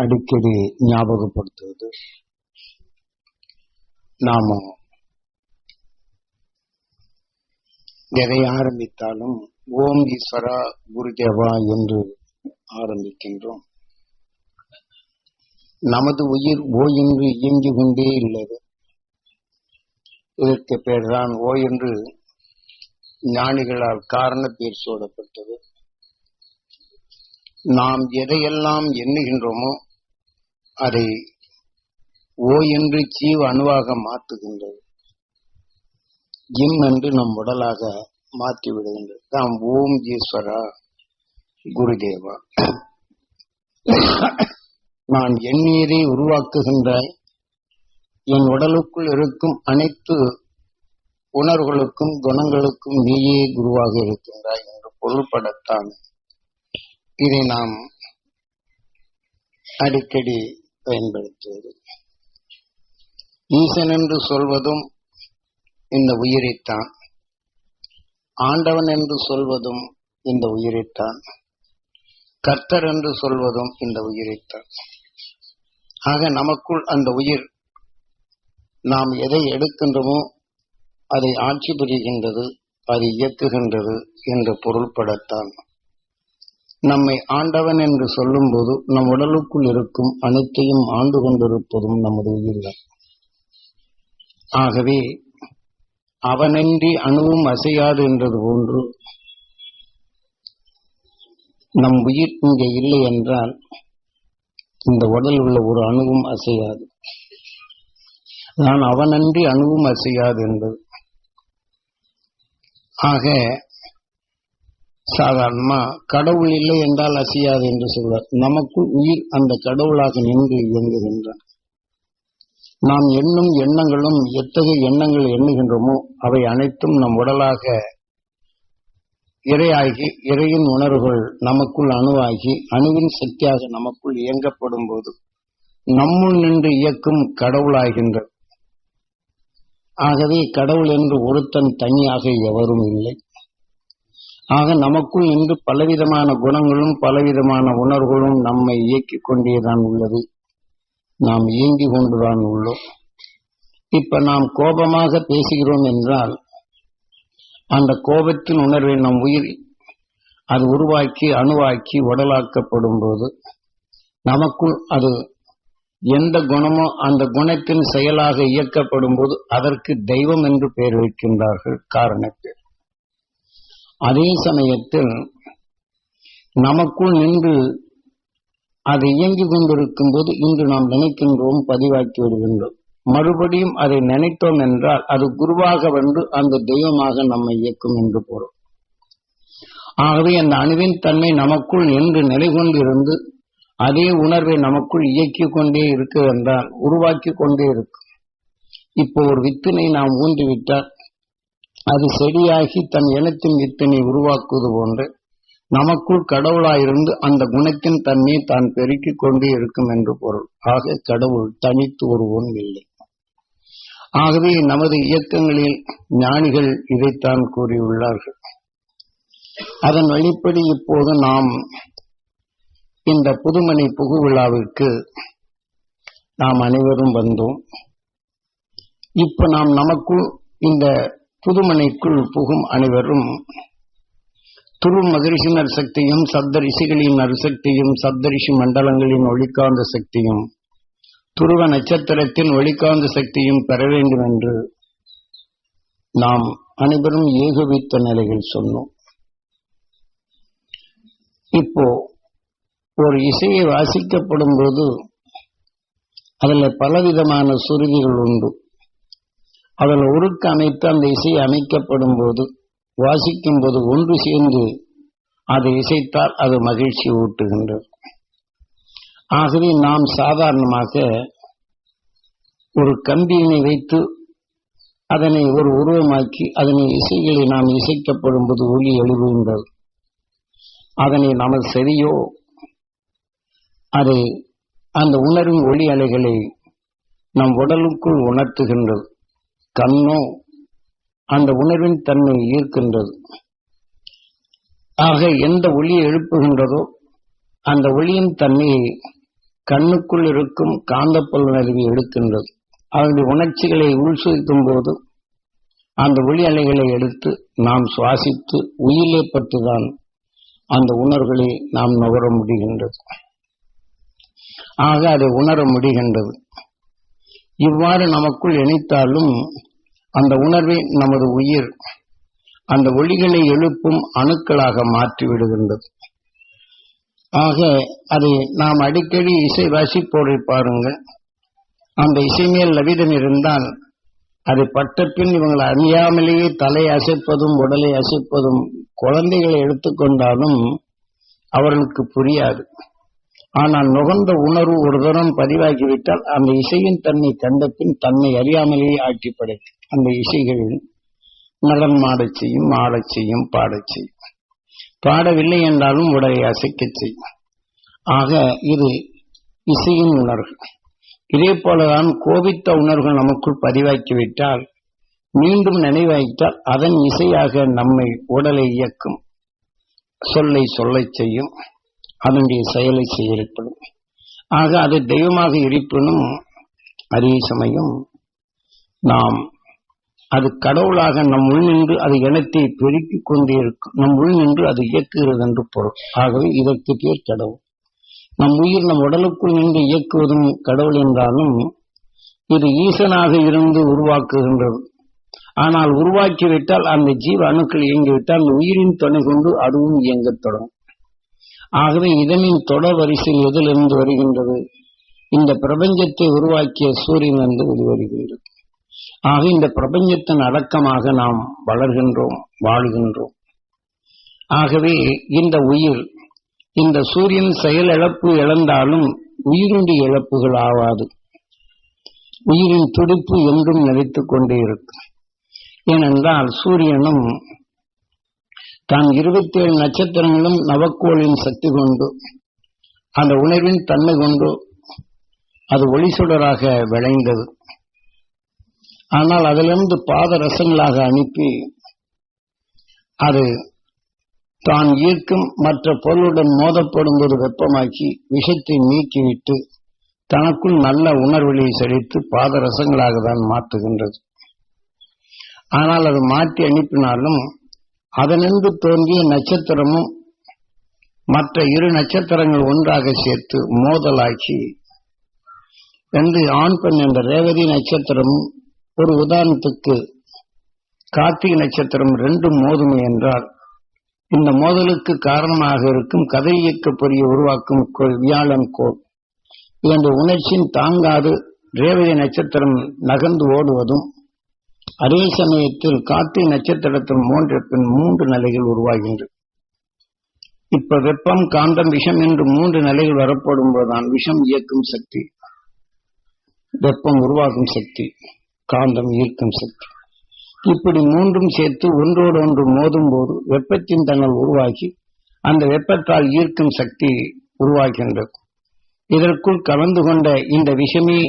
அடிக்கடி ஞாபகப்படுத்துவது. நாம எதை ஆரம்பித்தாலும் ஓம் ஈஸ்வரா குருதேவா என்று ஆரம்பிக்கின்றோம். நமது உயிர் ஓ என்று இயங்கிக் கொண்டே உள்ளது இதற்கு பேர்தான் ஓ என்று ஞானிகளால் காரண பேர் சூடப்பட்டது. நாம் எதையெல்லாம் எண்ணுகின்றோமோ அதை ஓ என்று ஜீவ அணுவாக மாற்றுகின்றது இம் என்று நம் உடலாக மாற்றி விடுகின்றது தாம் ஓம் ஈஸ்வரா குருதேவா. நான் எண்ணீரை உருவாக்குகின்றாய் என் உடலுக்குள் இருக்கும் அனைத்து உணர்வுகளுக்கும் குணங்களுக்கும் நீயே குருவாக இருக்கின்றாய் என்று பொருள்படத்தான். இதை நாம் அடிக்கடி பயன்படுத்துவது. ஈசன் என்று சொல்வதும் இந்த உயிரைத்தான். ஆண்டவன் என்று சொல்வதும் இந்த உயிரைத்தான். கர்த்தர் என்று சொல்வதும் இந்த உயிரைத்தான். ஆக நமக்குள் அந்த உயிர் நாம் எதை எடுக்கின்றோமோ அதை ஆட்சி புரிகின்றது அதை இயக்குகின்றது என்று பொருள்படத்தான். நம்மை ஆண்டவன் என்று சொல்லும்போது நம் உடலுக்குள் இருக்கும் அனைத்தையும் ஆண்டு கொண்டிருப்பதும் நமது உயிர்தான் ஆகவே அவனின்றி அணுவும் அசையாது என்றது போன்று நம் உயிர் இங்கே இல்லை என்றால் இந்த உடல் உள்ள ஒரு அணுவும் அசையாது. நான் அவனன்றி அணுவும் அசையாது என்பது. ஆக சாதாரணமா கடவுள் இல்லை என்றால் அசையாது என்று சொல்வார். நமக்குள் உயிர் அந்த கடவுளாக நின்று இயங்குகின்றான். நாம் எண்ணும் எண்ணங்களும் எத்தகைய எண்ணங்கள் எண்ணுகின்றோமோ அவை அனைத்தும் நம் உடலாக இரையாகி இறையின் உணர்வுகள் நமக்குள் அணுவாகி அணுவின் சக்தியாக நமக்குள் இயங்கப்படும் போது நம்முள் நின்று இயக்கும் கடவுளாகின்றது ஆகவே கடவுள் என்று ஒருத்தன் தனியாக எவரும் இல்லை. ஆக நமக்குள் இன்று பலவிதமான குணங்களும் பலவிதமான உணர்வுகளும் நம்மை இயக்கிக் கொண்டேதான் உள்ளது. நாம் இயங்கி கொண்டுதான் உள்ளோம். இப்ப நாம் கோபமாக பேசுகிறோம் என்றால் அந்த கோபத்தின் உணர்வை நம் உயிர் அது உருவாக்கி அணுவாக்கி உடலாக்கப்படும் போது நமக்குள் அது எந்த குணமோ அந்த குணத்தின் செயலாக இயக்கப்படும் போது அதற்கு தெய்வம் என்று பெயர் வைக்கின்றார்கள் காரணத்தில் அதே சமயத்தில் நமக்குள் நின்று அது இயங்கிக் கொண்டிருக்கும் போது இன்று நாம் நினைக்கின்றோம் பதிவாக்கி விடுகின்றோம். மறுபடியும் அதை நினைத்தோம் என்றால் அது குருவாக வந்து அந்த தெய்வமாக நம்மை இயக்கும் என்று பொருள். ஆகவே அந்த அணுவின் தன்மை நமக்குள் என்று நிலை கொண்டிருந்து அதே உணர்வை நமக்குள் இயக்கிக் கொண்டே இருக்கு என்றால் உருவாக்கி கொண்டே இருக்கும். இப்போ ஒரு வித்தினை நாம் ஊன்றிவிட்டால் அது செடியாகி தன் இனத்தின் வித்தினை உருவாக்குவது போன்று நமக்குள் கடவுளாயிருந்து அந்த குணத்தின் தன்மை தான் பெருக்கிக் கொண்டே இருக்கும் என்று பொருள். ஆக கடவுள் தனித்து ஒருவன் இல்லை. ஆகவே நமது இயக்கங்களில் ஞானிகள் இதைத்தான் கூறியுள்ளார்கள். அதன் வழிப்படி இப்போது நாம் இந்த புதுமனை புகு விழாவிற்கு நாம் அனைவரும் வந்தோம். இப்ப நாம் நமக்குள் இந்த புதுமனைக்குள் புகும் அனைவரும் துரு மகரிஷி நற்சக்தியும் சப்தரிஷிகளின் நற்சக்தியும் சப்தரிஷி மண்டலங்களின் ஒளிக்காந்த சக்தியும் துருவ நட்சத்திரத்தின் ஒளிக்காந்த சக்தியும் பெற வேண்டும் என்று நாம் அனைவரும் ஏகவித்த நிலையில் சொன்னோம். இப்போ ஒரு இசையை வாசிக்கப்படும் போது அதில் பலவிதமான சுருதிகள் உண்டு. அதில் உருக்கு அமைத்து அந்த இசை அமைக்கப்படும் போது வாசிக்கும் போது ஒன்று சேர்ந்து அதை இசைத்தால் அது மகிழ்ச்சி ஊட்டுகின்றது. ஆகவே நாம் சாதாரணமாக ஒரு கம்பியினை வைத்து அதனை ஒரு உருவமாக்கி அதனை இசைகளை நாம் இசைக்கப்படும் போது ஒளி எழுதுகின்றது அதனை நமது சரியோ அதை அந்த உணர்வின் ஒளி அலைகளை நம் உடலுக்குள் உணர்த்துகின்றது. கண்ணோ அந்த உணர்வின் தன்மை ஈர்க்கின்றது. ஆக எந்த ஒளியை எழுப்புகின்றதோ அந்த ஒளியின் தன்மையை கண்ணுக்குள் இருக்கும் காந்தப்புலனறிவு எடுக்கின்றது. அதனுடைய உணர்ச்சிகளை உள்சுவிக்கும் போது அந்த ஒளி அலைகளை எடுத்து நாம் சுவாசித்து உயிரை பற்றிதான் அந்த உணர்வுகளை நாம் நுகர முடிகின்றது. ஆக அதை உணர முடிகின்றது. இவ்வாறு நமக்குள் இணைத்தாலும் அந்த உணர்வை நமது உயிர். அந்த ஒளிகளை எழுப்பும் அணுக்களாக மாற்றி விடுகின்றது ஆக அதை நாம் அடிக்கடி இசை வாசிப்போரை பாருங்கள். அந்த இசைமேல் லவிதம் இருந்தால் அது பட்ட பின் இவங்களை அறியாமலேயே தலை அசைப்பதும் உடலை அசைப்பதும் குழந்தைகளை எடுத்துக்கொண்டாலும் அவர்களுக்கு புரியாது. ஆனால் நுகர்ந்த உணர்வு ஒரு தரம் பதிவாகிவிட்டால் அந்த இசையின் தன்னை கண்ட பின் தன்னை அறியாமலேயே ஆட்சி படைக்கும் அந்த இசைகள் நடன் மாடச் செய்யும் ஆடச் செய்யும் பாடச் செய்யும். பாடவில்லை என்றாலும் உடலை அசைக்கச் செய்யும். ஆக இது இசையின் உணர்வு. இதே போலதான் கோபித்த உணர்வுகள் நமக்குள் பதிவாக்கிவிட்டால் மீண்டும் நினைவாய்த்தால் அதன் இசையாக நம்மை உடலை இயக்கும் சொல்லை சொல்லச் செய்யும். அதனுடைய செயலை செய்யப்படும் ஆக அது தெய்வமாக இருப்பினும் அதே சமயம் நாம் அது கடவுளாக நம் உள் நின்று அது இனத்தை பெருக்கிக் கொண்டே இருக்கும் நம் உள் நின்று அது இயக்குகிறது என்று பொருள். ஆகவே இதற்கு பேர் கடவுள். நம் உயிர் நம் உடலுக்குள் நின்று இயக்குவதும் கடவுள் என்றாலும் இது ஈசனாக இருந்து உருவாக்குகின்றது. ஆனால் உருவாக்கிவிட்டால் அந்த ஜீவ அணுக்கள் இயங்கிவிட்டால் அந்த உயிரின் துணை கொண்டு அதுவும் இயங்கத் தொடங்கும். ஆகவே இதனின் தொடர் வரிசையில் எதிலிருந்து வருகின்றது? இந்த பிரபஞ்சத்தை உருவாக்கிய சூரியன் என்று வெளிவருகிறது. ஆக இந்த பிரபஞ்சத்தின் அடக்கமாக நாம் வளர்கின்றோம் வாழ்கின்றோம். ஆகவே இந்த உயிர் இந்த சூரியன் செயலிழப்பு இழந்தாலும் உயிருண்டி இழப்புகள் ஆவாது. உயிரின் துடிப்பு என்றும் நிலைத்துக் கொண்டே இருக்கும். ஏனென்றால் சூரியனும் தான் இருபத்தி ஏழு நட்சத்திரங்களும் நவக்கோளின் சக்தி கொண்டு அந்த உணர்வின் தன்மை கொண்டு அது ஒளி சுடராக விளைந்தது. ஆனால் அதிலிருந்து பாத ரசங்களாக அனுப்பி அது தான் ஈர்க்கும் மற்ற பொருளுடன் மோதப்படும் போது வெப்பமாக்கி விஷத்தை நீக்கிவிட்டு தனக்குள் நல்ல உணர்வெளியை செழித்து பாதரசங்களாக தான் மாற்றுகின்றது. ஆனால் அது மாற்றி அனுப்பினாலும் அதனின்று தோன்றிய நட்சத்திரமும் மற்ற இரு நட்சத்திரங்கள் ஒன்றாக சேர்த்து மோதலாக்கி என்று ஆண் பெண் என்ற ரேவதி நட்சத்திரமும் ஒரு உதாரணத்துக்கு கார்த்திகை நட்சத்திரம் ரெண்டும் மோதுமை என்றால் இந்த மோதலுக்கு காரணமாக இருக்கும் கதை இயக்க பொறியை உருவாக்கும் கோள் வியாழன் கோள். இதன் உணர்ச்சியின் தாங்காது ரேவதி நட்சத்திரம் நகர்ந்து ஓடுவதும் அதே சமயத்தில் கார்த்திகை நட்சத்திரத்தில் மூன்று பின் மூன்று நிலைகள் உருவாகின்றது இப்ப வெப்பம் காந்தம் விஷம் என்று மூன்று நிலைகள் வரப்படும் போதுதான் விஷம் இயக்கும் சக்தி. வெப்பம் உருவாக்கும் சக்தி. காந்தம் ஈர்க்கும் சக்தி. இப்படி மூன்றும் சேர்த்து ஒன்றோடு ஒன்று மோதும் போது வெப்பத்தின் தங்கள் உருவாகி அந்த வெப்பத்தால் ஈர்க்கும் சக்தி உருவாகின்றது. இதற்குள் கலந்து கொண்ட இந்த விஷமே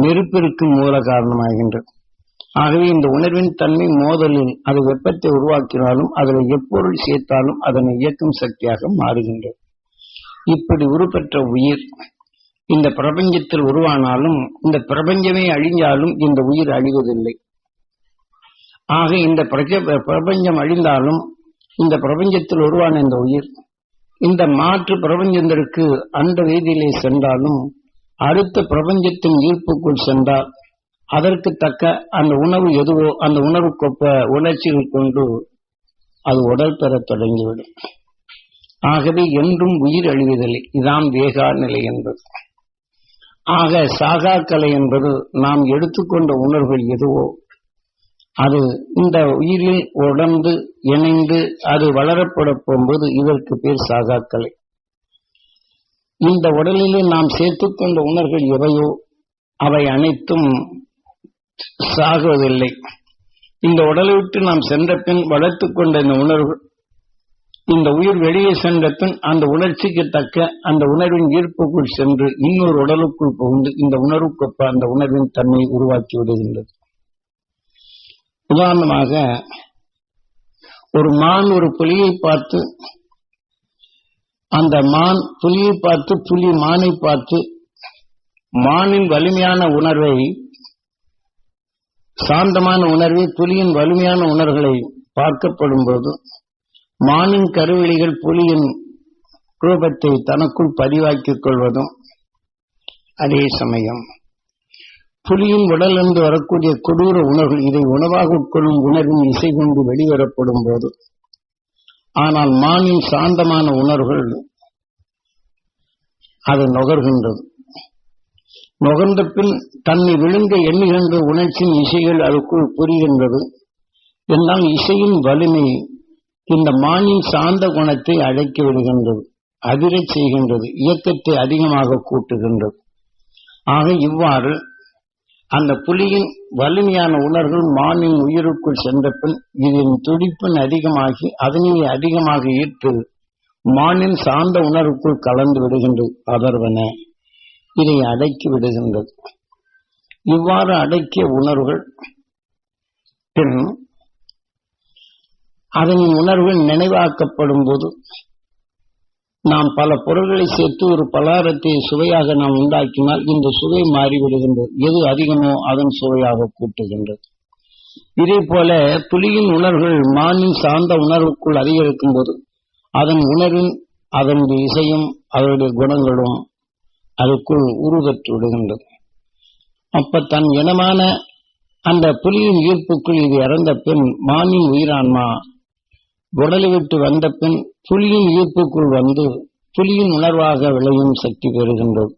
நெருப்பிற்கும் மூல காரணமாகின்றது. ஆகவே இந்த உணர்வின் தன்மை மோதலில் அது வெப்பத்தை உருவாக்கினாலும் அதில் எப்பொருள் சேர்த்தாலும் அதனை இயக்கும் சக்தியாக மாறுகின்றது. இப்படி உருப்பெற்ற உயிர் இந்த பிரபஞ்சத்தில் உருவானாலும் இந்த பிரபஞ்சமே அழிஞ்சாலும் இந்த உயிர் அழிவதில்லை. ஆக இந்த பிரபஞ்சம் அழிந்தாலும் இந்த பிரபஞ்சத்தில் உருவான இந்த உயிர் இந்த மாற்று பிரபஞ்சத்திற்கு அந்த ரீதியிலே சென்றாலும் அடுத்த பிரபஞ்சத்தின் ஈர்ப்புக்குள் சென்றால் அதற்கு தக்க அந்த உணவு எதுவோ அந்த உணவுக்கொப்ப உணர்ச்சியை கொண்டு அது உடல் பெறத் தொடங்கிவிடும். ஆகவே என்றும் உயிர் அழிவதில்லை. இதாம் வேகா நிலை என்பது. ஆக சாகா கலை என்பது நாம் எடுத்துக்கொண்ட உணர்வுகள் எதுவோ அது இந்த உயிரில் உடந்து இணைந்து அது வளரப்பட போகும்போது இதற்கு பேர் சாகாக்கலை இந்த உடலிலே நாம் சேர்த்துக்கொண்ட உணர்வுகள் எவையோ அவை அனைத்தும் சாகுவதில்லை. இந்த உடலை விட்டு நாம் சென்ற பின் வளர்த்து கொண்ட இந்த உணர்வு இந்த உயிர் வெளியே சென்ற பின் அந்த உணர்ச்சிக்கு தக்க அந்த உணர்வின் ஈர்ப்புக்குள் சென்று இன்னொரு உடலுக்குள் புகுந்து இந்த உணர்வுக்கொப்ப அந்த உணர்வின் தன்மை உருவாக்கி விடுகின்றது. உதாரணமாக ஒரு மான் ஒரு புலியை பார்த்து அந்த மான் புலியை பார்த்து புலி மானை பார்த்து மானின் வலிமையான உணர்வை சாந்தமான உணர்வை புலியின் வலிமையான உணர்வுகளை பார்க்கப்படும் போது மானின் கருவெளிகள் புலியின் ரூபத்தை தனக்குள் பதிவாக்கிக் கொள்வதும் அதே சமயம். புலியின் உடலிருந்து வரக்கூடிய கொடூர உணர்வு இதை உணவாக உட்கொள்ளும் உணர்வின் இசை கொண்டு வெளிவரப்படும் போது ஆனால் மானின் சாந்தமான உணர்வுகள் அது நுகர்கின்றது நுகர்ந்த பின் தன்னை விழுங்க எண்ணுகின்ற உணர்ச்சியின் இசைகள் அதுக்குள் புரிகின்றது. என்னால் இசையின் வலிமை இந்த மானின் சார்ந்த குணத்தை அடக்கி விடுகின்றது அதிரச் செய்கின்றது இயக்கத்தை அதிகமாக கூட்டுகின்றது. ஆக இவ்வாறு அந்த புலியின் வலிமையான உணர்வுகள் மானின் உயிருக்குள் சென்ற பின் இதன் துடிப்பின் அதிகமாகி அதனை அதிகமாக ஈர்த்து மானின் சார்ந்த உணர்வுக்குள் கலந்து விடுகின்றது. அதர்வன இதை அடக்கி விடுகின்றது இவ்வாறு அடக்கிய உணர்வுகள் பின் அதன் உணர்வுகள் நினைவாக்கப்படும் போது நாம் பல பொருள்களை சேர்த்து ஒரு பலாரத்தை சுவையாக நாம் உண்டாக்கினால் இந்த சுவை மாறிவிடுகின்றது. எது அதிகமோ அதன் சுவையாக கூட்டுகின்றது. இதே போல புலியின் உணர்வுகள் மானின் சார்ந்த உணர்வுக்குள் அதிகரிக்கும் போது அதன் உணர்வின் அதனுடைய இசையும் அதனுடைய குணங்களும் அதுக்குள் உருவற்று விடுகின்றது. அப்ப தன் இனமான அந்த புலியின் ஈர்ப்புக்குள் இது இறந்த பின் மானின் உயிரான்மா? உடலை விட்டு வந்த பின் புலியின் ஈர்ப்புக்குள் வந்து புலியின் உணர்வாக விளையும் சக்தி பெறுகின்றது.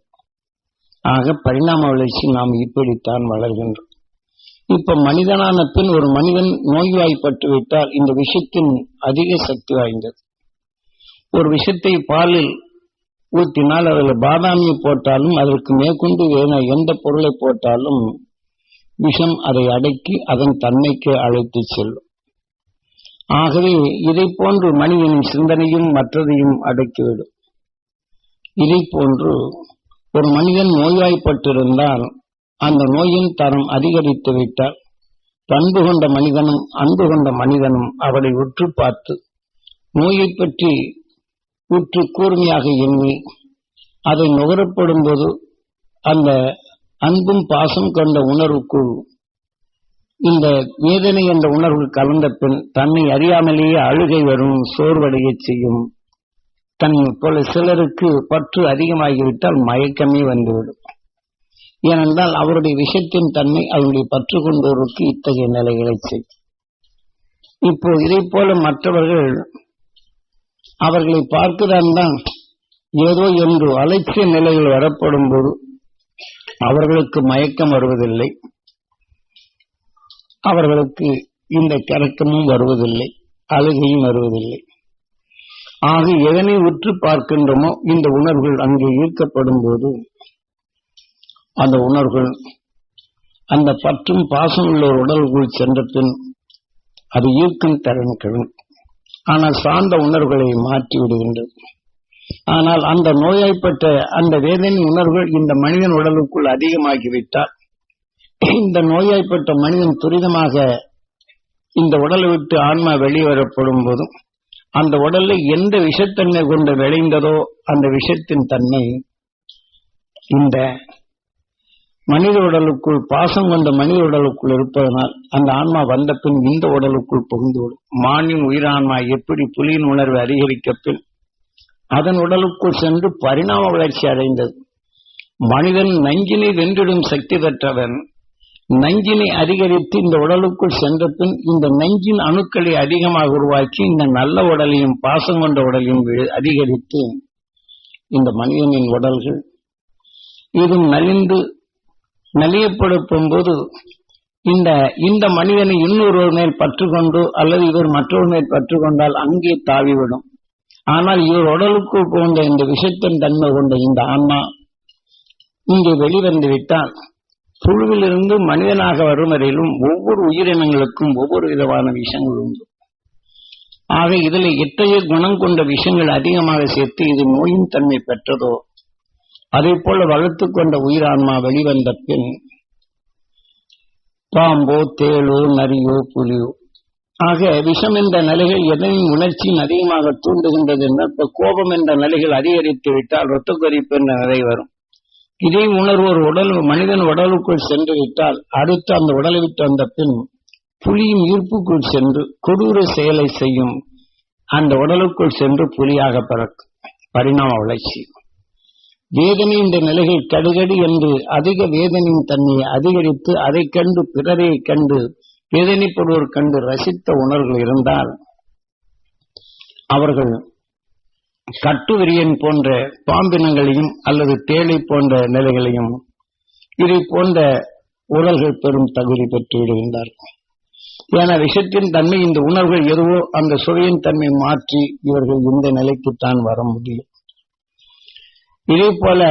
ஆக பரிணாம வளர்ச்சி நாம் இப்படித்தான் வளர்கின்றோம். இப்ப மனிதனான பின் ஒரு மனிதன் நோய்வாய்ப்பட்டு விட்டால் இந்த விஷத்தின் அதிக சக்தி வாய்ந்தது. ஒரு விஷத்தை பாலில் ஊற்றினால் அதில் பாதாமியை போட்டாலும் அதற்கு மேற்கொண்டு வேண எந்த பொருளை போட்டாலும் விஷம் அதை அடக்கி அதன் தன்மைக்கு அழைத்து செல்லும். ஆகவே இதை போன்று மனிதனின் சிந்தனையும் மற்றதையும் அடக்கிவிடும். இதை போன்று ஒரு மனிதன் நோய்வாய்ப்பட்டிருந்தால் அந்த நோயின் தரம் அதிகரித்து விட்டால் பண்பு கொண்ட மனிதனும் அன்பு கொண்ட மனிதனும் அவளை உற்று பார்த்து நோயை பற்றி உற்று கூர்மையாக எண்ணி அதை நுகரப்படும் போது அந்த அன்பும் பாசம் கொண்ட உணர்வுக்குள் இந்த வேதனை என்ற உணர்வு கலந்த பின் தன்னை அறியாமலேயே அழுகை வரும் சோர்வடைய செய்யும். தன் போல சிலருக்கு பற்று அதிகமாகிவிட்டால் மயக்கமே வந்துவிடும். ஏனென்றால் அவருடைய விஷயத்தின் தன்மை அவருடைய பற்று கொண்டோருக்கு இத்தகைய நிலைகளை செய்யும். இப்போ இதை போல மற்றவர்கள் அவர்களை பார்க்கிறான் ஏதோ என்று அலட்சிய நிலைகள் வரப்படும் போது அவர்களுக்கு மயக்கம் வருவதில்லை. அவர்களுக்கு இந்த கறக்கமும் வருவதில்லை அழுகையும் வருவதில்லை. ஆக எதனை உற்று பார்க்கின்றோமோ இந்த உணர்வுகள் அங்கே ஈர்க்கப்படும் போது அந்த உணர்வுகள் அந்த பற்றும் பாசம் உள்ள ஒரு உடலுக்குள் சென்ற பின் அது ஈர்க்கும் திறன் கிழங்கு ஆனால் சார்ந்த உணர்வுகளை மாற்றி விடுகின்றது. ஆனால் அந்த நோயாய்ப்பட்ட அந்த வேதனை உணர்வுகள் இந்த மனிதன் உடலுக்குள் அதிகமாகிவிட்டால் இந்த நோயாய்ப்பட்ட மனிதன் துரிதமாக இந்த உடலை விட்டு ஆன்மா வெளிவரப்படும் போதும் அந்த உடல்ல எந்த விஷத்தன்மை கொண்டு விளைந்ததோ அந்த விஷத்தின் தன்மை இந்த மனித உடலுக்குள் பாசம் கொண்ட மனித உடலுக்குள் இருப்பதனால் அந்த ஆன்மா வந்த பின் இந்த உடலுக்குள் புகுந்துவிடும் மானின் உயிரான்மா எப்படி புலியின் உணர்வு அதிகரிக்க பின் அதன் உடலுக்குள் சென்று பரிணாம வளர்ச்சி அடைந்தது. மனிதன் நஞ்சினை வென்றிடும் சக்தி பெற்றவன் நஞ்சினை அதிகரித்து இந்த உடலுக்குள் சென்ற பின் இந்த நஞ்சின் அணுக்களை அதிகமாக உருவாக்கி இந்த நல்ல உடலையும் பாசம் கொண்ட உடலையும் அதிகரித்து இந்த மனிதனின் உடல்கள் இது நலிந்து நலியப்படுத்தும் போது இந்த இந்த மனிதனை இன்னொருவர் மேல் பற்று கொண்டு அல்லது இவர் மற்றொரு மேல் பற்று கொண்டால் அங்கே தாவிவிடும். ஆனால் இவர் உடலுக்குள் போன்ற இந்த விஷத்தின் தன்மை கொண்ட இந்த ஆன்மா இங்கே வெளிவந்து விட்டால் புழுவிலிருந்து மனிதனாக வரும் வரையிலும் ஒவ்வொரு உயிரினங்களுக்கும் ஒவ்வொரு விதமான விஷயங்கள் உண்டு. ஆக இதில் எத்தகைய குணம் கொண்ட விஷயங்கள் அதிகமாக சேர்த்து இது நோயின் தன்மை பெற்றதோ அதே போல வளர்த்து கொண்ட உயிரான்மா வெளிவந்த பின் பாம்போ தேளோ நரியோ புலியோ. ஆக விஷம் என்ற நிலைகள் எதையும் உணர்ச்சியும் அதிகமாக தூண்டுகின்றது என்றால் இப்ப கோபம் என்ற நிலைகள் அதிகரித்து விட்டால் ரத்த கொதிப்பு என்ற நிலை வரும். இதே உணர்வு ஒரு உடல் மனிதன் உடலுக்குள் சென்று விட்டால் அடுத்து அந்த உடலை விட்டு வந்த பின் புலியின் ஈர்ப்புக்குள் சென்று கொடூர செயலை செய்யும். அந்த உடலுக்குள் சென்று புலியாக பிறக்கும். பரிணாம வளர்ச்சி. வேதனை இந்த நிலைகள் கடுகடி என்று அதிக வேதனையின் தன்மையை அதிகரித்து அதைக் கண்டு பிறரை கண்டு வேதனைப்படுவோர் கண்டு ரசித்த உணர்வு இருந்தால் அவர்கள் கட்டுவிரியன் போன்ற பாம்பினங்களையும் அல்லது தேளை போன்ற நிலைகளையும் இதை போன்ற உடல்கள் பெரும் தகுதி பெற்று விடுகின்றார்கள். ஏன்னா விஷத்தின் தன்மை இந்த உணர்வுகள் எதுவோ அந்த சுவையின் தன்மை மாற்றி இவர்கள் இந்த நிலைக்குத்தான் வர முடியும். இதே போல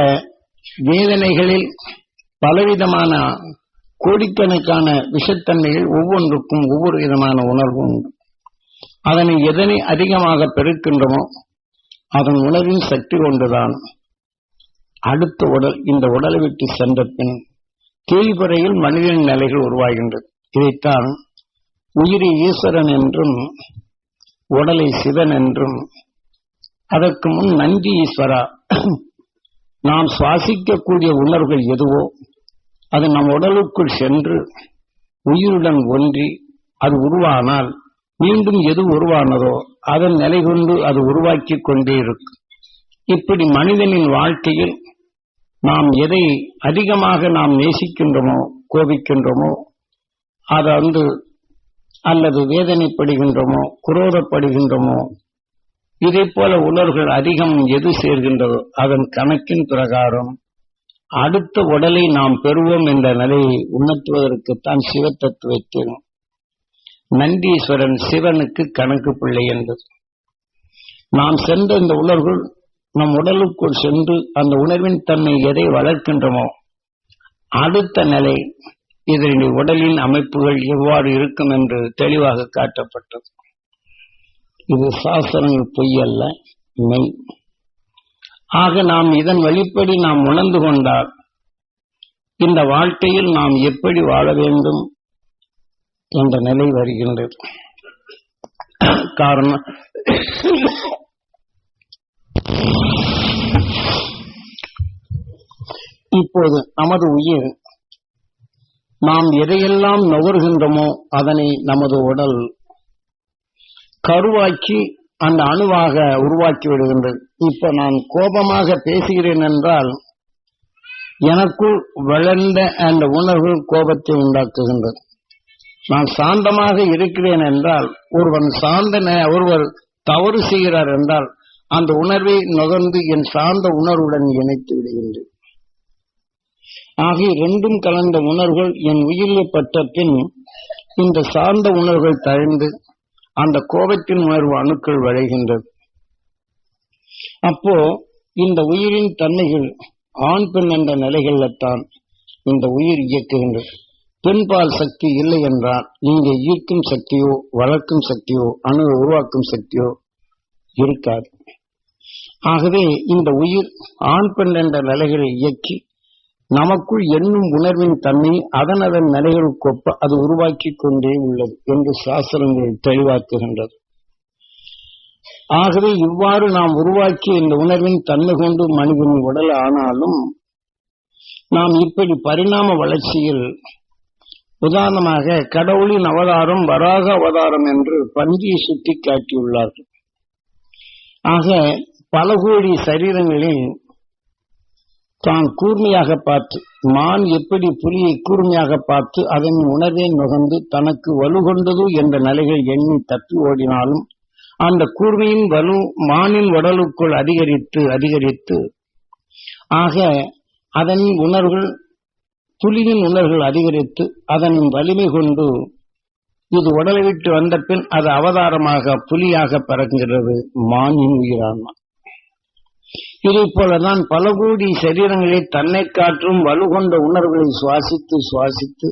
வேதனைகளில் பலவிதமான கோடிக்கணக்கான விஷத்தன்மைகள் ஒவ்வொன்றுக்கும் ஒவ்வொரு விதமான உணர்வு உண்டு. அதனை எதனை அதிகமாக பெருக்கின்றமோ அதன் உணர்வின் சக்தி கொண்டுதான் அடுத்த உடல் இந்த உடலை விட்டு சென்ற பின் கீழ்பறையில் மனிதன் நிலைகள் உருவாகின்றது. இதைத்தான் உயிரி ஈஸ்வரன் என்றும் உடலை சிவன் என்றும் அதற்கு முன் நந்தி ஈஸ்வரா நாம் சுவாசிக்கக்கூடிய உணர்வுகள் எதுவோ அது நம் உடலுக்குள் சென்று உயிருடன் ஒன்றி அது உருவானால் மீண்டும் எது உருவானதோ அதன் நிலை கொண்டு அது உருவாக்கி கொண்டே இருக்கும். இப்படி மனிதனின் வாழ்க்கையில் நாம் எதை அதிகமாக நாம் நேசிக்கின்றோமோ கோபிக்கின்றோமோ அதை வந்து அல்லது வேதனைப்படுகின்றோமோ குரோதப்படுகின்றோமோ இதே போல உணர்வுகள் அதிகம் எது சேர்கின்றதோ அதன் கணக்கின் பிரகாரம் அடுத்த உடலை நாம் பெறுவோம் என்ற நிலையை உணர்த்துவதற்குத்தான் சிவத்தத்துவத்தில் நந்தீஸ்வரன் சிவனுக்கு கணக்கு பிள்ளை என்பது. நாம் சென்ற இந்த உணர்வுகள் நம் உடலுக்குள் சென்று அந்த உணர்வின் தன்மை எதை வளர்க்கின்றமோ அடுத்த நிலை இதனுடைய உடலின் அமைப்புகள் எவ்வாறு இருக்கும் என்று தெளிவாக காட்டப்பட்டது. இது சாஸ்திரங்கள் பொய் அல்ல மெய். ஆக நாம் இதன் வழிப்படி நாம் உணர்ந்து கொண்டால் இந்த வாழ்க்கையில் நாம் எப்படி வாழ வேண்டும் என்ற நிலை வருகின்றது. காரணம் இப்போது நமது உயிர் நாம் எதையெல்லாம் நுகர்கின்றோமோ அதனை நமது உடல் கருவாக்கி அந்த அணுவாக உருவாக்கி விடுகின்றது. இப்ப நான் கோபமாக பேசுகிறேன் என்றால் எனக்குள் வளர்ந்த அந்த உணர்வு கோபத்தை உண்டாக்குகின்றது. நான் சாந்தமாக இருக்கிறேன் என்றால் ஒருவன் சாந்த ஒருவர் தவறு செய்கிறார் என்றால் அந்த உணர்வை நுகர்ந்து என் சார்ந்த உணர்வுடன் இணைத்து விடுகின்றேன். ஆகிய ரெண்டும் கலந்த உணர்வுகள் என் உயிரில் பட்ட பின் இந்த சார்ந்த உணர்வுகள் தழிந்து அந்த கோபத்தின் உணர்வு அணுக்கள் வளைகின்றது. அப்போ இந்த உயிரின் தன்மைகள் ஆண் பெண் என்ற நிலைகளில்தான் இந்த உயிர் இயக்குகின்றது. பெண்பால் சக்தி இல்லை என்றால் இங்கே ஈர்க்கும் சக்தியோ வளர்க்கும் சக்தியோ அணுவை உருவாக்கும் சக்தியோ இருக்காது. ஆகவே இந்த உயிர் ஆண் பெண் என்ற நிலைகளை இயக்கி நமக்குள் என்னும் உணர்வின் தன்மை அதன் அதன் நிலைகளுக்கொப்ப அது உருவாக்கி கொண்டே உள்ளது என்று சாஸ்திரங்கள் தெளிவாக்குகின்றது. ஆகவே இவ்வாறு நாம் உருவாக்கிய இந்த உணர்வின் தன்மை கொண்டு மனிதன் உடல் ஆனாலும் நாம் இப்படி பரிணாம வளர்ச்சியில் உதாரணமாக கடவுளின் அவதாரம் வராக அவதாரம் என்று பந்தியை சுட்டி காட்டியுள்ளார்கள் ஆக பல கோடி சரீரங்களில் தான் கூர்மையாக பார்த்து மான் எப்படி புலியை கூர்மையாக பார்த்து அதன் உணர்வை நுகர்ந்து தனக்கு வலுகொண்டது என்ற நிலைகள் எண்ணி தப்பி ஓடினாலும் அந்த கூர்மையின் வலு மானின் உடலுக்குள் அதிகரித்து அதிகரித்து ஆக அதன் உணர்வுகள் புலியின் உணர்வுகள் அதிகரித்து அதன் வலிமை கொண்டு இது உடலை விட்டு வந்த பின் அது அவதாரமாக புலியாக பிறக்கிறது மானின் உயிரான்மா இதை போலதான் பல கோடி சரீரங்களில் தன்னை காற்றும் வலுகொண்ட உணர்வுகளை சுவாசித்து சுவாசித்து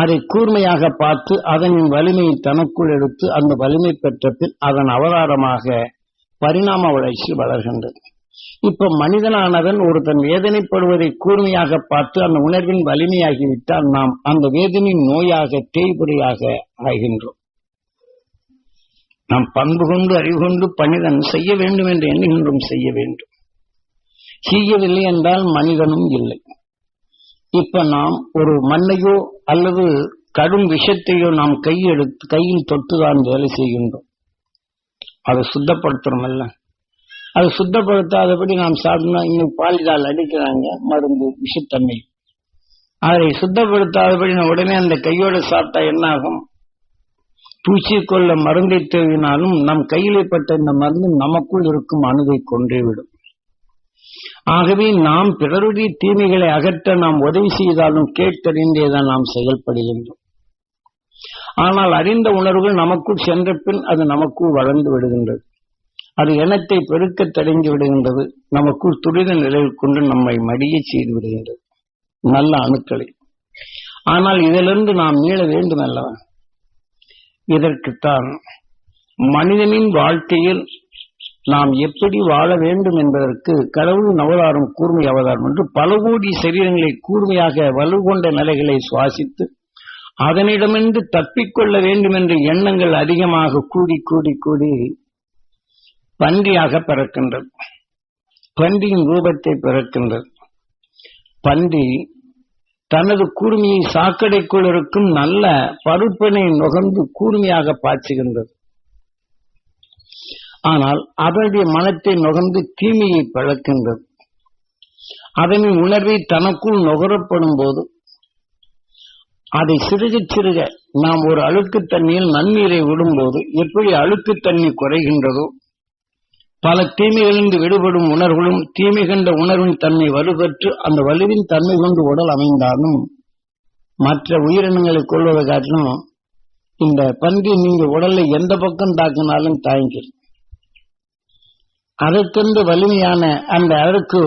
அதை கூர்மையாக பார்த்து அதன் வலிமையை தனக்குள் எடுத்து அந்த வலிமை பெற்ற பின் அதன் அவதாரமாக பரிணாம வளர்ச்சி வளர்கின்றது. இப்ப மனிதனானவன் ஒருத்தன் வேதனைப்படுவதை கூர்மையாக பார்த்து அந்த உணர்வின் வலிமையாகிவிட்டால் நாம் அந்த வேதனையின் நோயாக தேய்புறையாக ஆகின்றோம். நாம் பண்பு கொண்டு அறிவு கொண்டு பணிதன் செய்ய வேண்டும் என்று எண்ணுகின்றோம் செய்ய வேண்டும். செய்யவில்லை என்றால் மனிதனும் இல்லை. இப்ப நாம் ஒரு மண்ணையோ அல்லது கடும் விஷத்தையோ நாம் கையெடுத்து கையில் தொட்டுதான் வேலை செய்கின்றோம். அதை சுத்தப்படுத்துறோம் அல்ல அது சுத்தப்படுத்தாதபடி நாம் சாப்பிட்டா இன்னும் பாலிதால் அடிக்கிறாங்க. மருந்து விஷத்தன்மை. அதை சுத்தப்படுத்தாதபடி நான் உடனே அந்த கையோட சாப்பிட்டா என்ன ஆகும் பூச்சிக்கொள்ள மருந்தை தேவினாலும் நம் கையிலே பட்ட இந்த மருந்து நமக்குள் இருக்கும் அணுவை கொன்றேவிடும் ஆகவே நாம் பிறருடைய தீமைகளை அகற்ற நாம் உதவி செய்தாலும் கேட்டறிந்தேதான் நாம் செயல்படுகின்றோம். ஆனால் அறிந்த உணர்வுகள் நமக்குள் சென்ற பின் அது நமக்குள் வளர்ந்து விடுகின்றது. அது எண்ணத்தை பெருக்க தொடங்கி விடுகின்றது. நமக்குள் துரித நிலையில் கொண்டு நம்மை மடிய செய்து விடுகின்றது. நல்ல அணுக்களை. ஆனால் இதிலிருந்து நாம் மீள வேண்டும் அல்லவா? இதற்குத்தான் மனிதனின் வாழ்க்கையில் நாம் எப்படி வாழ வேண்டும் என்பதற்கு கடவுள் நவதாரம் கூர்மை அவதாரம் என்று பல கோடி சரீரங்களை கூர்மையாக வலுகொண்ட நிலைகளை சுவாசித்து அதனிடமிருந்து தப்பிக்கொள்ள வேண்டும் என்ற எண்ணங்கள் அதிகமாக கூடி கூடி கூடி பன்றியாக பிறக்கின்றது. பன்றியின் ரூபத்தை பிறக்கின்றது. பன்றி தனது கூர்மையை சாக்கடைக்குள் இருக்கும் நல்ல பருப்பனை நுகர்ந்து கூர்மையாக பாய்ச்சுகின்றது. ஆனால் அதனுடைய மனத்தை நுகர்ந்து தீமையை பழக்கின்றது. அதனின் உணர்வை தனக்குள் நுகரப்படும் போது அதை சிறுக சிறுக நாம் ஒரு அழுக்கு தண்ணியில் நன்னீரை விடும்போது எப்படி அழுக்கு தண்ணி குறைகின்றதோ பல தீமைகளிலிருந்து விடுபடும் உணர்வுகளும் தீமை கண்ட உணர்வின் தன்மை வலுப்பெற்று அந்த வலுவின் தன்மை கொண்டு உடல் அமைந்தாலும் மற்ற உயிரினங்களை கொள்வதை காட்டிலும் இந்த பன்றி நீங்க உடல்ல எந்த பக்கம் தாக்கினாலும் தாங்கிடும் அதற்கென்று வலிமையான அந்த அதற்கு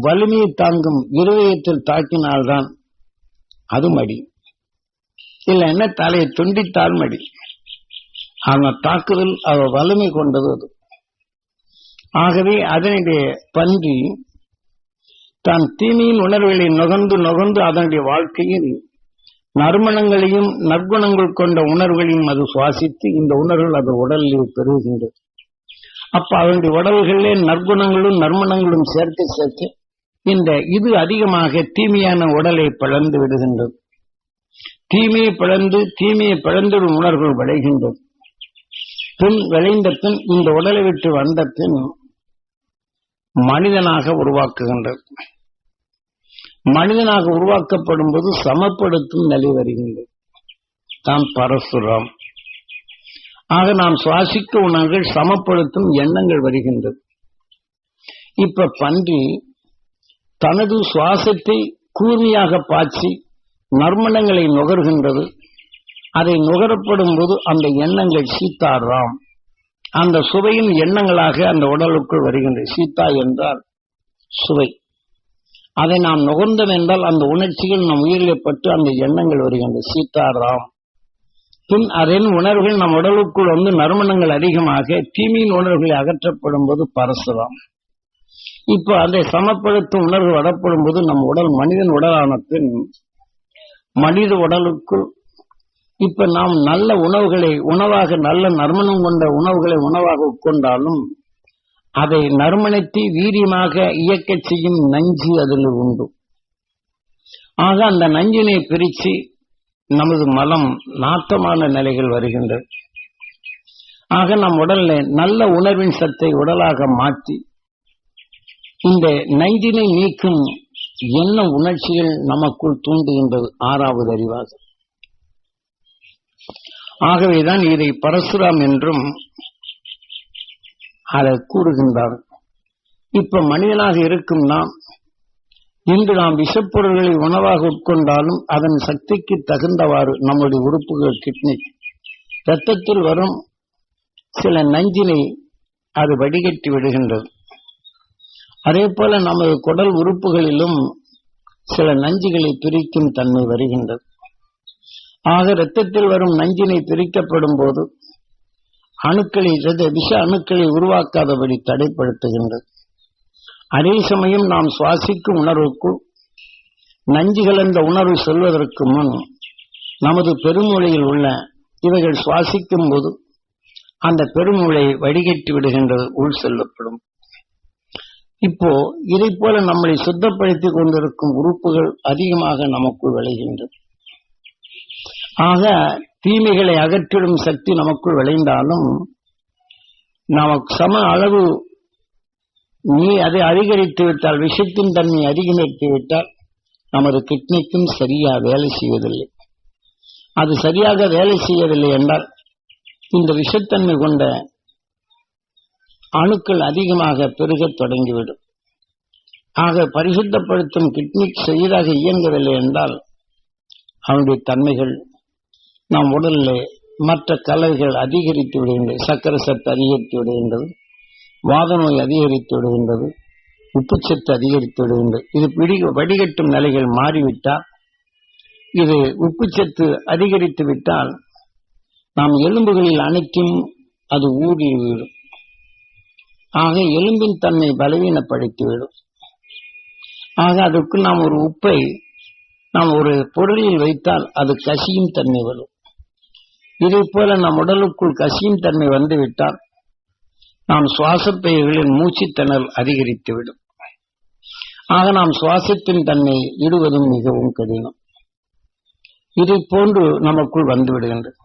வலிமையை தாங்கும் இருதயத்தில் தாக்கினால்தான் அது மடி. இல்லைன்னா தலையை துண்டித்தால் மடி. அவன் தாக்குதல் அவ வலிமை கொண்டது அது. ஆகவே அதனுடைய பன்றி தான் தீமையின் உணர்வுகளை நுகர்ந்து நுகர்ந்து அதனுடைய வாழ்க்கையில் நறுமணங்களையும் நற்குணங்கள் கொண்ட உணர்வுகளையும் அது சுவாசித்து இந்த உணர்வுகள் அது உடலில் பெறுகின்றது. அப்ப அதனுடைய உடல்களிலே நற்குணங்களும் நறுமணங்களும் சேர்த்து சேர்த்து இந்த இது அதிகமாக தீமையான உடலை பிளந்து விடுகின்றது. தீமையை பிளந்து தீமையை பிளந்துடும் உணர்வு விளைகின்றது. பின் விளைந்த பின் இந்த உடலை விட்டு வந்த பின் மனிதனாக உருவாக்குகின்றது. மனிதனாக உருவாக்கப்படும் போது சமப்படுத்தும் நிலை வருகின்றது. தாம் பரசுராம். ஆக நாம் சுவாசிக்க உணவுகள் சமப்படுத்தும் எண்ணங்கள் வருகின்றது. இப்ப பன்றி தனது சுவாசத்தை கூர்மையாக பாய்ச்சி நறுமணங்களை நுகர்கின்றது. அதை நுகரப்படும் போது அந்த எண்ணங்கள் சீத்தாராம் அந்த சுவையின் எண்ணங்களாக அந்த உடலுக்குள் வருகின்றது சீதா என்றால் சுவை. அதை நாம் நுகர்ந்தோம் என்றால் அந்த உணர்ச்சிகள் நம் உயிரிலே பட்டு அந்த எண்ணங்கள் வருகின்றது சீதாராம் பின் அதன் உணர்வுகள் நம் உடலுக்குள் வந்து நறுமணங்கள் அதிகமாக தீமையின் உணர்வுகளை அகற்றப்படும் போது பரசுராம். இப்போ அதை சமப்படுத்தும் உணர்வு வரப்படும் போது நம் உடல் மனிதன் உடலான பின் மனித உடலுக்குள் இப்ப நாம் நல்ல உணவுகளை உணவாக நல்ல நறுமணம் கொண்ட உணவுகளை உணவாக உட்கொண்டாலும் அதை நறுமணத்தை வீரியமாக இயக்கச் செய்யும் நஞ்சு அதில் உண்டு. ஆக அந்த நஞ்சினை பிரிச்சு நமது மலம் நாட்டமான நிலைகள் வருகின்றது. ஆக நம் உடல்ல நல்ல உணர்வின் சத்தை உடலாக மாற்றி இந்த நஞ்சினை நீக்கும் என்ன உணர்ச்சிகள் நமக்குள் தூண்டுகின்றது? ஆறாவது அறிவாக ஆகவேதான் இதை பரசுராம் என்றும் அதை கூறுகின்றார். இப்ப மனிதனாக இருக்கும் நாம் இன்று நாம் விஷப்பொருள்களை உணவாக உட்கொண்டாலும் அதன் சக்திக்கு தகுந்தவாறு நம்முடைய உறுப்புகள் கிட்னி ரத்தத்தில் வரும் சில நஞ்சினை அது வடிகட்டி விடுகின்றது. அதே போல நமது குடல் உறுப்புகளிலும் சில நஞ்சுகளை பிரிக்கும் தன்மை வருகின்றது. ஆக இரத்தத்தில் வரும் நஞ்சினை பிரிக்கப்படும் போது அணுக்களை விஷ அணுக்களை உருவாக்காதபடி தடைப்படுத்துகின்றது. அதே சமயம் நாம் சுவாசிக்கும் உணர்வுக்குள் நஞ்சு கலந்த உணர்வு செல்வதற்கு முன் நமது பெருமூளையில் உள்ள இவைகள் சுவாசிக்கும் போது அந்த பெருமூளை வடிகட்டி விடுகின்றது உள் செல்லப்படும். இப்போ இதை போல நம்மளை சுத்தப்படுத்திக் கொண்டிருக்கும் உறுப்புகள் அதிகமாக நமக்குள் விளைகின்றது ஆக தீமைகளை அகற்றிடும் சக்தி நமக்குள் விளைந்தாலும் நாம் சம அளவு நீ அதை அதிகரித்து விட்டால் விஷத்தின் தன்மை அதிகரித்து விட்டால் நமது கிட்னிக்கும் சரியா வேலை செய்வதில்லை. அது சரியாக வேலை செய்யவில்லை என்றால் இந்த விஷத்தன்மை கொண்ட அணுக்கள் அதிகமாக பெருகத் தொடங்கிவிடும். ஆக பரிசுத்தப்படுத்தும் கிட்னி சரியாக இயங்கவில்லை என்றால் அவனுடைய தன்மைகள் நம் உடலில் மற்ற கலவைகள் அதிகரித்து விடுகின்றது. சக்கரை சத்து அதிகரித்து விடுகின்றது. வாத நோய் அதிகரித்து விடுகின்றது. உப்புச்சத்து அதிகரித்து விடுகின்றது. இது பிடி வடிகட்டும் நிலைகள் மாறிவிட்டால் இது உப்புச்சத்து அதிகரித்து விட்டால் நாம் எலும்புகளில் அனைத்தும் அது ஊறிவிடும் ஆக எலும்பின் தன்மை பலவீனப்படுத்திவிடும் ஆக அதற்கு நாம் ஒரு உப்பை நாம் ஒரு பொருளில் வைத்தால் அது கசியும் தன்மை வரும். இதை போல நம் உடலுக்குள் கசியும் தன்மை வந்துவிட்டால் நாம் சுவாசப்பைகளின் மூச்சுத்திணறல் அதிகரித்துவிடும். ஆக நாம் சுவாசத்தின் தன்மை இடுவதும் மிகவும் கடினம். இதை போன்று நமக்குள் வந்துவிடுகின்றது.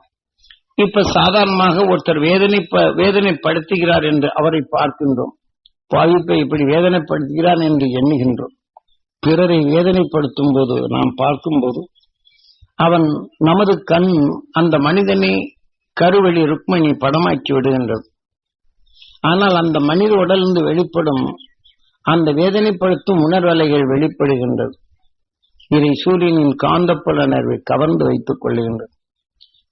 இப்ப சாதாரணமாக ஒருத்தர் வேதனை வேதனைப்படுத்துகிறார் என்று அவரை பார்க்கின்றோம். பாதிப்பை இப்படி வேதனைப்படுத்துகிறார் என்று எண்ணுகின்றோம். பிறரை வேதனைப்படுத்தும் போது நாம் பார்க்கும் போது அவன் நமது கண் அந்த மனிதனை கருவெளி ருக்மணி படமாக்கி விடுகின்றது. ஆனால் அந்த மனித உடலிருந்து வெளிப்படும் அந்த வேதனைப்படுத்தும் உணர்வலைகள் வெளிப்படுகின்றது. இதை சூரியனின் காந்தப்புலனர்வை கவர்ந்து வைத்துக் கொள்ளுகின்றது.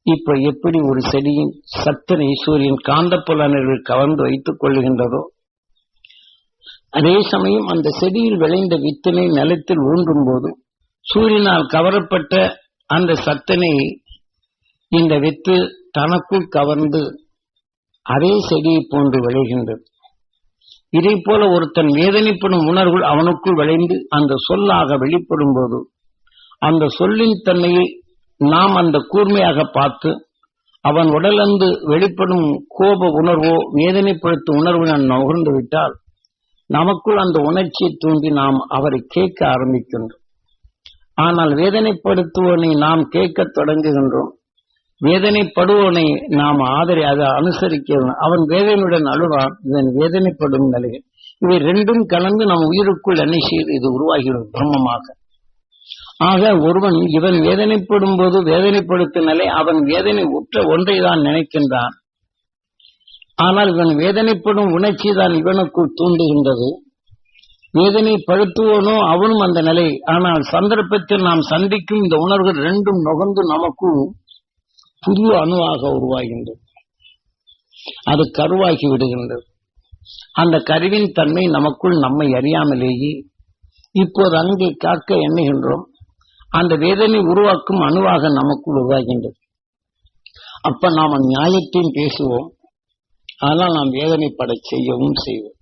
இப்ப எப்படி ஒரு செடியின் சத்தனை சூரியன் காந்தப்புலனர்வில் கவர்ந்து வைத்துக் கொள்ளுகின்றதோ அதே சமயம் அந்த செடியில் விளைந்த வித்தினை நிலத்தில் ஊன்றும் போது சூரியனால் கவரப்பட்ட அந்த சத்தனை இந்த வித்து தனக்குள் கவர்ந்து அதே செடியை போன்று விளைகின்றது. இதை போல ஒருத்தன் வேதனைப்படும் உணர்வுகள் அவனுக்குள் விளைந்து அந்த சொல்லாக வெளிப்படும் போது அந்த சொல்லின் தன்மையை நாம் அந்த கூர்மையாக பார்த்து அவன் உடலந்து வெளிப்படும் கோப உணர்வோ வேதனைப்படுத்தும் உணர்வு நான் நுகர்ந்து விட்டால் நமக்குள் அந்த உணர்ச்சியை தூண்டி நாம் அவரை கேட்க ஆரம்பிக்கின்றோம். ஆனால் வேதனைப்படுத்துவோனை நாம் கேட்க தொடங்குகின்றோம். வேதனைப்படுவோனை நாம் ஆதரி அதை அனுசரிக்கிறோம். அவன் வேதனையுடன் அழுவான் இதன் வேதனைப்படும் நிலையில். இவை ரெண்டும் கலந்து நம் உயிருக்குள் என்ன செய்து இது உருவாகிறது பிரம்மமாக. ஆக ஒருவன் இவன் வேதனைப்படும் போது வேதனைப்படுத்தும் நிலை அவன் வேதனை உற்ற ஒன்றை தான் நினைக்கின்றான். ஆனால் இவன் வேதனைப்படும் உணர்ச்சி தான் இவனுக்குள் தூண்டுகின்றது. வேதனை படுத்துவனோ அவனும் அந்த நிலை. ஆனால் சந்தர்ப்பத்தில் நாம் சந்திக்கும் இந்த உணர்வுகள் ரெண்டும் நுகர்ந்து நமக்கும் புது அணுவாக உருவாகின்றது. அது கருவாகி விடுகின்றது. அந்த கருவின் தன்மை நமக்குள் நம்மை அறியாமலேயே இப்போது அங்கே காக்க எண்ணுகின்றோம். அந்த வேதனை உருவாக்கும் அணுவாக நமக்குள் உருவாகின்றது. அப்ப நாம நியாயத்தையும் பேசுவோம். ஆனால் நாம் வேதனைப்பட செய்யவும் செய்வோம்.